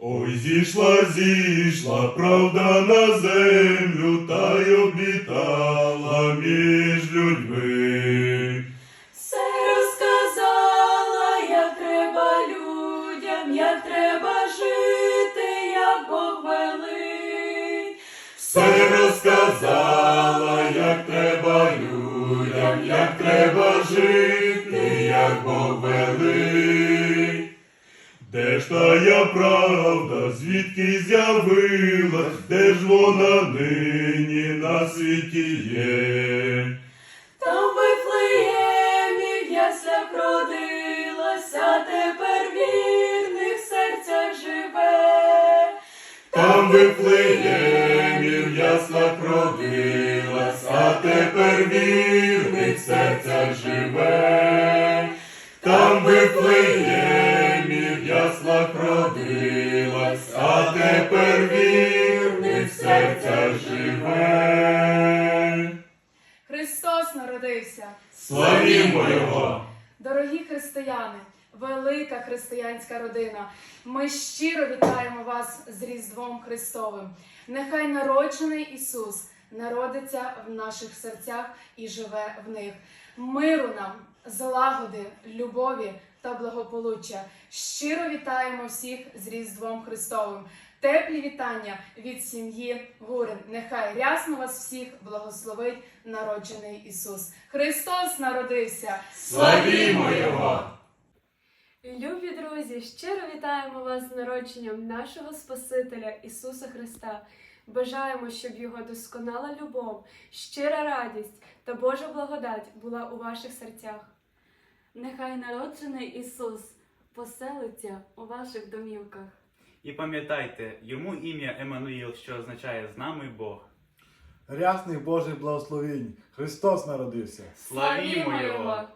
Ой, зійшла, зійшла, правда на землю, та й облітала між людьми. Все розказала, як треба людям, як треба жити, як Бог велить. Все розказала, як треба людям, як треба жити, як Бог велить. Де ж тая правда, звідки з'явилась, де ж вона нині на світі є? Там Вифлеємі в яслях родилася, тепер вірних серцях живе. Там Вифлеємі в яслах родилась, а тепер вірний в серцях живе. Тепер вірний в серцях живе. Христос народився. Славімо Його! Дорогі християни, велика християнська родина. Ми щиро вітаємо вас з Різдвом Христовим. Нехай народжений Ісус народиться в наших серцях і живе в них. Миру нам, злагоди, любові та благополуччя. Щиро вітаємо всіх з Різдвом Христовим. Теплі вітання від сім'ї Гурин. Нехай рясно вас всіх благословить народжений Ісус. Христос народився! Славімо Його! Любі друзі, щиро вітаємо вас з народженням нашого Спасителя Ісуса Христа. Бажаємо, щоб Його досконала любов, щира радість та Божа благодать була у ваших серцях. Нехай народжений Ісус поселиться у ваших домівках. І пам'ятайте, йому ім'я Еммануїл, що означає з нами Бог. Рясних Божих благословінь! Христос народився! Славімо Його!